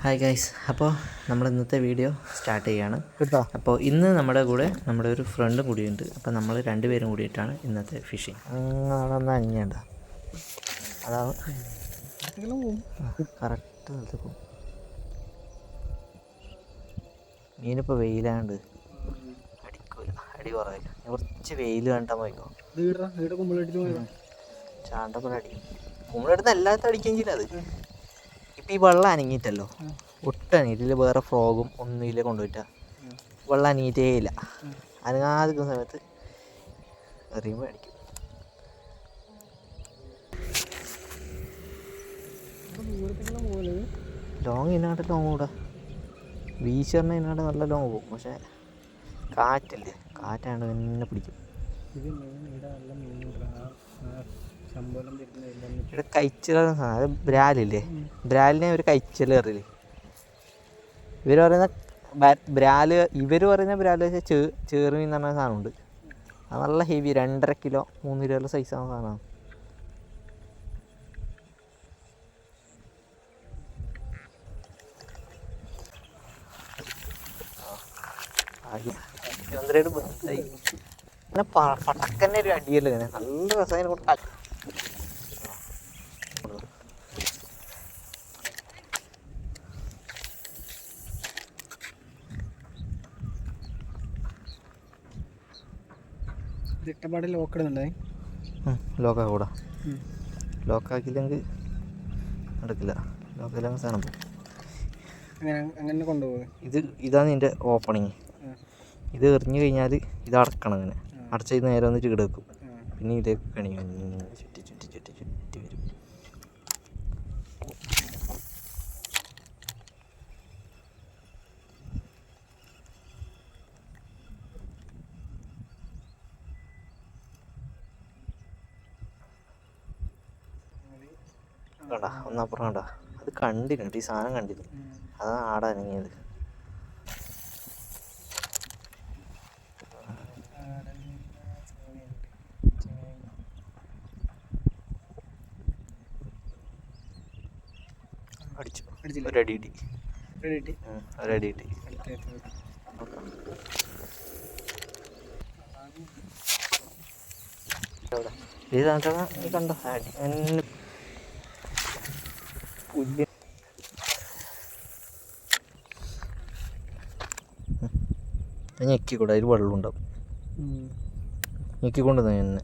Hi guys അപ്പോൾ നമ്മൾ ഇന്നത്തെ വീഡിയോ സ്റ്റാർട്ട് ചെയ്യാണ്. കേട്ടോ. അപ്പോൾ ഇന്ന് നമ്മുടെ കൂടെ നമ്മുടെ ഒരു ഫ്രണ്ടും കൂടിയുണ്ട്. അപ്പോൾ നമ്മൾ രണ്ടുപേരും കൂടിയിട്ടാണ് ഇന്നത്തെ ഫിഷിങ് അങ്ങനെ അഞ്ഞേണ്ട അതാണ് കറക്റ്റ് സ്ഥലത്ത് പോകും മീനിപ്പോൾ വെയിലാണ്ട് അടിക്കൂല. അടി കുറവില്ല. കുറച്ച് വെയിൽ കണ്ടാൽ പോയിക്കോ. ചാണ്ടപ്പോൾ അടിക്കും കുമ്പളെടുത്ത് എല്ലാത്തും അടിക്കെങ്കിലും അത്. ഈ വെള്ളം അനങ്ങിയിട്ടല്ലോ. ഒട്ടും അനങ്ങിയിട്ടില്ല. വേറെ ഫ്രോഗും ഒന്നുമില്ല കൊണ്ടുപോയിട്ട. വെള്ളം അനങ്ങിയിട്ടേ ഇല്ല. അനങ്ങാതിരിക്കുന്ന സമയത്ത് എറിയുമ്പോൾ അടിക്കും. ലോങ് ഇതിനാട്ട് ലോങ് കൂടാ. പറഞ്ഞാൽ ഇതിനാട്ട് നല്ല ലോങ് പോകും. പക്ഷേ കാറ്റല്ലേ? കാറ്റാണ്ട് തന്നെ പിടിക്കും. ഇവിടെ സാധനം അത് ബ്രാലില്ലേ? ബ്രാലിനെ ഒരു കൈച്ചൽ കയറില്ലേ ഇവർ പറയുന്ന ബ്രാൽ ഇവർ പറയുന്ന ബ്രാൽ വെച്ചാൽ ചേ ചേറുമീൻ എന്ന് പറഞ്ഞ സാധനമുണ്ട് അത് നല്ല ഹെവി രണ്ടര കിലോ മൂന്ന് കിലോ സൈസ് ആവുന്ന സാധനമാണ് പിന്നെ പടക്കന്നെ ഒരു അടിയല്ലേ നല്ല രസം കൊണ്ട് ലോക്ക് ഇടുന്നുണ്ടേ? ലോക്കാ കൂടാ ലോക്കാക്കിയില്ലെങ്കിൽ നടക്കില്ല. ലോക്കില്ലെങ്കിൽ സാധനം പോകും അങ്ങനെ കൊണ്ടുപോകും ഇത് ഇതാണ് ഇതിന്റെ ഓപ്പണിങ് ഇത് എറിഞ്ഞു കഴിഞ്ഞാൽ ഇത് അടക്കണം അങ്ങനെ അടച്ചു നേരെ വന്നിട്ട് ഇടക്കും വെക്കും. പിന്നെ ഇതേ കണിയും. കണ്ട ഒന്നപ്പുറം കണ്ട. അത് കണ്ടിരുന്നു ഈ സാധനം കണ്ടിരുന്നു. അതാണ് ആടെ അനങ്ങിയത്. അടിച്ചു? ഒരടി ഒരടി കണ്ടോ? അടി പുല്ല്. ഞെക്കിക്കൂടെ അതിൽ വെള്ളം ഉണ്ടാവും ഞെക്കിക്കൊണ്ട് തന്നെ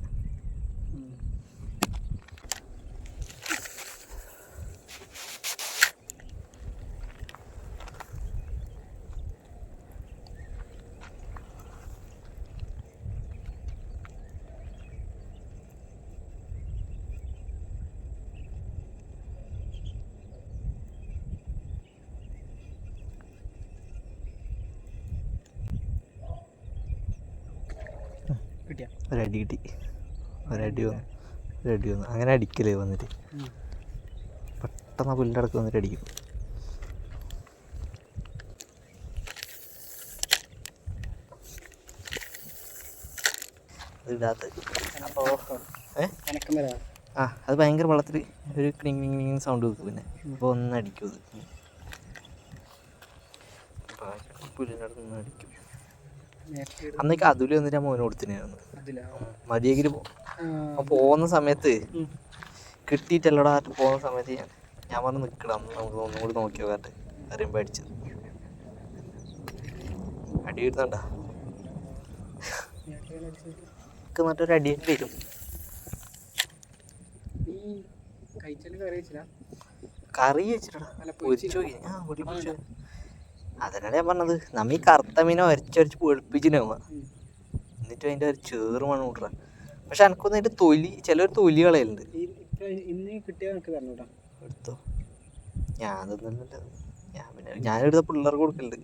കിട്ടിയ? ഒരടി കിട്ടി. ഒരടി വന്നു. ഒരടി വന്നു. അങ്ങനെ അടിക്കലേ വന്നിട്ട്. പെട്ടെന്ന് പുല്ലടക്ക് വന്നിട്ട് അടിക്കും. ഇടാത്ത. ആ അത് ഭയങ്കര വെള്ളത്തിൽ ഒരു ക്ലിങ് സൗണ്ട് വെക്കും പിന്നെ. അപ്പോൾ ഒന്ന് അടിക്കും അത്. പുല്ലിന്റെ അടുത്ത് നിന്ന് അടിക്കും. അന്നേക്ക് അതിൽ വന്നിട്ട് ആ മോനെ കൊടുത്തിനായിരുന്നു മതിയെങ്കിൽ പോകുന്ന സമയത്ത്. കിട്ടിയിട്ടല്ലടാ പോകുന്ന സമയത്ത് ഞാൻ ഞാൻ പറഞ്ഞു നിൽക്കണം നമുക്ക് ഒന്നും കൂടി നോക്കി നോക്കാട്ട് അറിയുമ്പോൾ അടിച്ചത് അടി ഇങ്ങനെ അടിച്ചത്. അടി വരും. കറി വെച്ചിട്ടാ പൊരിച്ചു ആ വീട്ടിൽ പൊരിച്ചു അതന്നാണ് ഞാൻ പറഞ്ഞത്. നമ്മ ഈ കറുത്ത മീനെ വരച്ചരച്ച് വെളുപ്പിച്ചിനാവുക എന്നിട്ട് അതിന്റെ ഒരു ചേറ് മണം കൂട്ടുക പക്ഷെ എനിക്കൊന്നും അതിന്റെ തൊലി ചിലർ തൊലി കളയലുണ്ട്. ഇന്ന് കിട്ടിയ എനിക്ക് എടുത്തോ. ഞാൻ തിന്നില്ല ഞാൻ പിന്നെ ഞാനെടുത്ത പിള്ളേർക്ക് കൊടുക്കലുണ്ട്.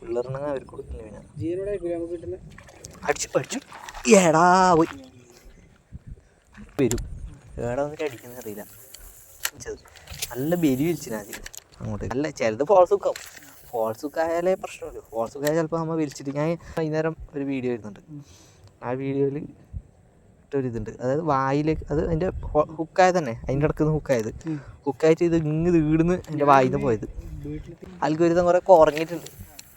പിള്ളേർ പിള്ളേരുണ്ടെങ്കിൽ അവർക്ക് കൊടുക്കില്ല പിന്നെ. അടിച്ചു പഠിച്ചു എടാ പോയി. വരും. ഏടാ വന്നിട്ട് അടിക്കുന്ന അറിയില്ല. നല്ല ബെരി വിരിച്ചിനാദ്യം അങ്ങോട്ട്. അല്ല ചിലത് ഫോൾസ് ഹുക്കാവും ഫോൾസ് ആയാലേ പ്രശ്നമില്ല ഫോൾസ് ആയാൽ ചിലപ്പോൾ നമ്മൾ വിളിച്ചിട്ട് ഞാൻ വൈകുന്നേരം ഒരു വീഡിയോ വരുന്നുണ്ട് ആ വീഡിയോയിൽ ഇട്ടൊരിതുണ്ട് അതായത് വായിലേക്ക് അത് അതിന്റെ ഹുക്കായത് തന്നെ. അതിന്റെ ഇടക്കുന്ന ഹുക്കായത് ഹുക്കായിട്ട് ഇത് ഇങ്ങ് വീടുന്ന് എന്റെ വായിന്ന് പോയത്. അൽഗോരിതം കുറേ കുറഞ്ഞിട്ടുണ്ട്.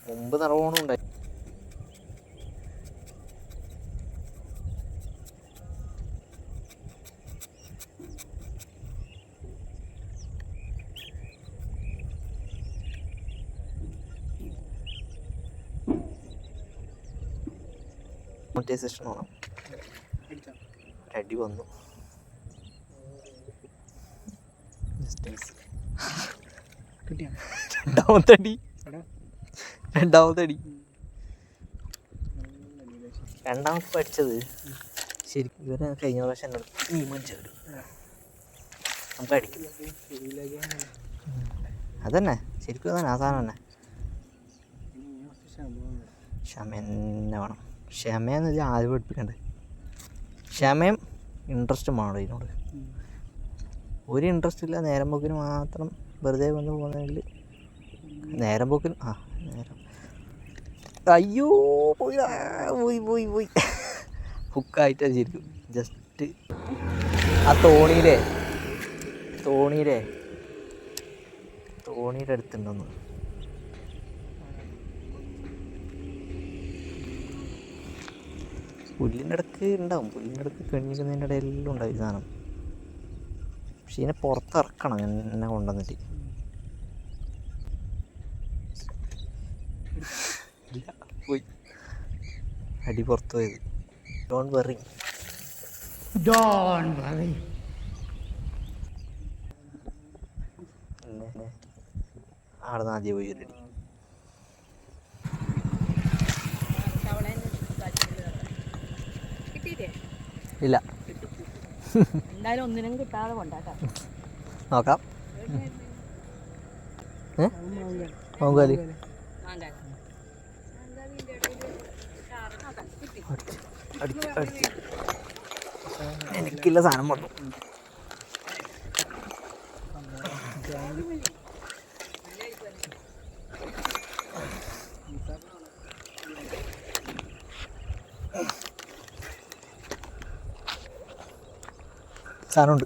മുമ്പ് നിറവോണം ഉണ്ടായി. മോണിറ്റൈസേഷൻ വേണം അടി വന്നു. രണ്ടാമത്തെ അടി. രണ്ടാമത്തെ അടി. രണ്ടാമത്തെ പഠിച്ചത്. ശരിക്കും ഇവരെ കഴിഞ്ഞ പ്രാവശ്യം എന്നോട് നീ നമുക്ക് അടിക്കും. അതന്നെ. ശരിക്കും അതന്നെ. ആ സാധനം തന്നെ. ക്ഷമ തന്നെ വേണം. ക്ഷമയെന്ന് വെച്ചാൽ ആദ്യം പഠിപ്പിക്കണ്ടേ? ക്ഷമയും ഇൻട്രസ്റ്റും വേണം ഇതിനോട്? ഒരു ഇൻട്രസ്റ്റ് ഇല്ല നേരം പോക്കിന് മാത്രം വെറുതെ വന്ന് പോകുന്നതിൽ നേരം പോക്കിന് ആ നേരം. അയ്യോ പോയി പോയി പോയി പോയി. ഹുക്കായിട്ട് ശരിക്കും ജസ്റ്റ് ആ തോണിയിലെ തോണിയിലെ തോണിയുടെ അടുത്തുണ്ടെന്ന്. പുല്ലിന്റെ ഇടയ്ക്ക് ഉണ്ടാവും. പുല്ലിന്റെ ഇടയ്ക്ക് കെണിക്കുന്നതിന്റെ ഇടയിലെല്ലാം ഉണ്ടാവും ഈ സാധനം. പക്ഷെ ഇതിനെ പുറത്തിറക്കണം. എന്നെ കൊണ്ടുവന്നിട്ട്. ഇല്ല, പോയി. അടി പുറത്ത് പോയത്. Don't worry Don't worry. അവിടെ നിന്ന് ആദ്യം പോയി ഒരു ഇല്ല. എന്തായാലും ഒന്നിനും കിട്ടാതെ കൊണ്ടാക്കാം. നോക്കാം. അടിച്ച്. എനിക്കില്ല സാധനം വന്നു. സാധനമുണ്ട്.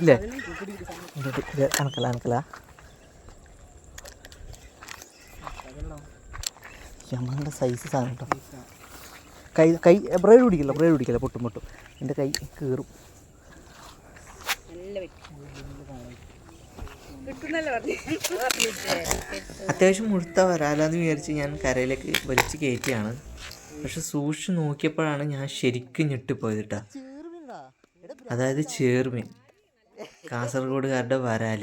ഇല്ലേ. ഞങ്ങളുടെ അനക്കല അനക്കല. ഞമ്മളുടെ സൈസ് സാധനം കേട്ടോ. കൈ കൈ ബ്രേഡ് പിടിക്കില്ല ബ്രേഡ് പിടിക്കില്ല പൊട്ടും പൊട്ടും. എന്റെ കൈ കീറും. നല്ല കിട്ടുന്നല്ലോ പറഞ്ഞു? അത്യാവശ്യം മുഴുത്ത വരാലാന്ന് വിചാരിച്ച് ഞാൻ കരയിലേക്ക് വലിച്ച് കയറ്റിയാണ്. പക്ഷെ സൂക്ഷിച്ച് നോക്കിയപ്പോഴാണ് ഞാൻ ശരിക്കും ഞെട്ടിപ്പോയത് കേട്ടോ. അതായത് ചേർമീൻ. കാസർഗോഡുകാരുടെ വരാൽ.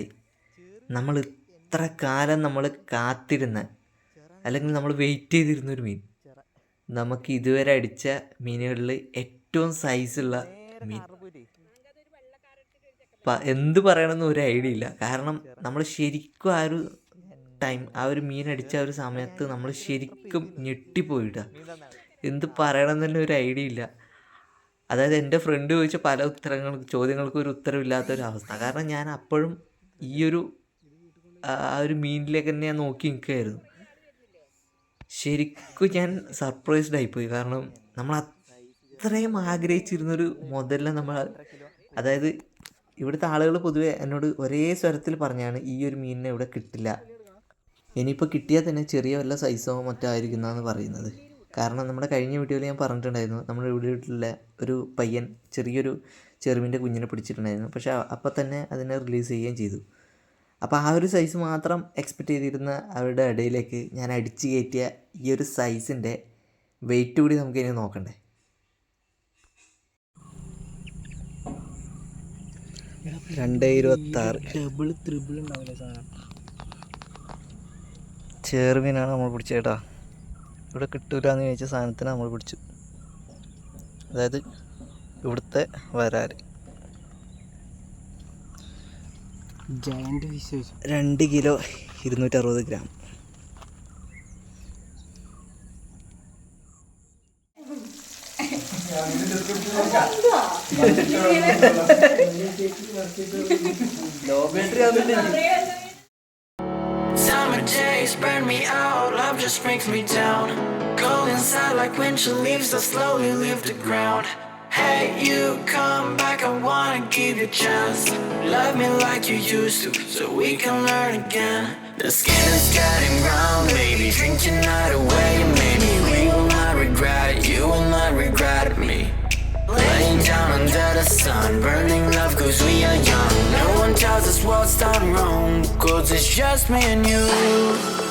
നമ്മൾ ഇത്ര കാലം നമ്മൾ കാത്തിരുന്ന അല്ലെങ്കിൽ നമ്മൾ വെയിറ്റ് ചെയ്തിരുന്ന ഒരു മീൻ. നമുക്ക് ഇതുവരെ അടിച്ച മീനുകളിൽ ഏറ്റവും സൈസുള്ള മീൻ. എന്ത് പറയണമെന്ന് ഒരു ഐഡിയ ഇല്ല. കാരണം നമ്മൾ ശരിക്കും ആ ഒരു ടൈം ആ ഒരു മീൻ അടിച്ച ഒരു സമയത്ത് നമ്മൾ ശരിക്കും ഞെട്ടിപ്പോയിട്ടാണ് എന്ത് പറയണമെന്ന് തന്നെ ഒരു ഐഡിയ ഇല്ല. അതായത് എന്റെ ഫ്രണ്ട് ചോദിച്ച പല ഉത്തരങ്ങൾക്ക് ചോദ്യങ്ങൾക്കും ഒരു ഉത്തരവില്ലാത്ത ഒരു അവസ്ഥ കാരണം ഞാൻ അപ്പോഴും ഈ ഒരു ആ ഒരു മീനിലേക്ക് തന്നെ ഞാൻ നോക്കി നിൽക്കുകയായിരുന്നു. ശരിക്കും ഞാൻ സർപ്രൈസ്ഡ് ആയിപ്പോയി. കാരണം നമ്മൾ അത്രയും ആഗ്രഹിച്ചിരുന്നൊരു മുതലിനെ നമ്മൾ അതായത് ഇവിടുത്തെ ആളുകൾ പൊതുവെ എന്നോട് ഒരേ സ്വരത്തിൽ പറഞ്ഞാണ് ഈ ഒരു മീനിനെ ഇവിടെ കിട്ടില്ല. ഇനിയിപ്പോൾ കിട്ടിയാൽ തന്നെ ചെറിയ വല്ല സൈസോ മറ്റോ ആയിരിക്കുന്നതെന്ന് പറയുന്നത്. കാരണം നമ്മുടെ കഴിഞ്ഞ വീഡിയോയിൽ ഞാൻ പറഞ്ഞിട്ടുണ്ടായിരുന്നു നമ്മുടെ വീട്ടിലുള്ള ഒരു പയ്യൻ ചെറിയൊരു ചെറുവിന്റെ കുഞ്ഞിനെ പിടിച്ചിട്ടുണ്ടായിരുന്നു. പക്ഷേ അപ്പം തന്നെ അതിനെ റിലീസ് ചെയ്യുകയും ചെയ്തു. അപ്പോൾ ആ ഒരു സൈസ് മാത്രം എക്സ്പെക്റ്റ് ചെയ്തിരുന്ന അവരുടെ ഇടയിലേക്ക് ഞാൻ അടിച്ചു കയറ്റിയ ഈ ഒരു സൈസിന്റെ വെയിറ്റ് കൂടി നമുക്ക് ഇനി നോക്കണ്ടേ. രണ്ട് ഇരുപത്താറ്. ഡബിൾ ത്രിബിൾ ഉണ്ടാവില്ല സാധനം? ചേർമീനാണ് നമ്മൾ പിടിച്ചത് കേട്ടോ. ഇവിടെ കിട്ടൂല എന്ന് ചോദിച്ച സാധനത്തിന് നമ്മൾ പിടിച്ചു. അതായത് ഇവിടുത്തെ വരാൽ ഫിഷ് രണ്ട് കിലോ ഇരുന്നൂറ്ററുപത് ഗ്രാം. ലോ ബാറ്ററി ആവുന്നില്ല Summer days burn me out, just brings me down. Cold inside like when winter leaves that slowly leave the ground. Hey, you come back, I wanna give you a chance. Love me like you used to, so we can learn again. The skin is getting brown, baby. Drink your night away, maybe we will not regret it. You will not regret me. Laying down under the sun, burning love cause we are young. No one tells us what's done wrong, cause it's just me and you.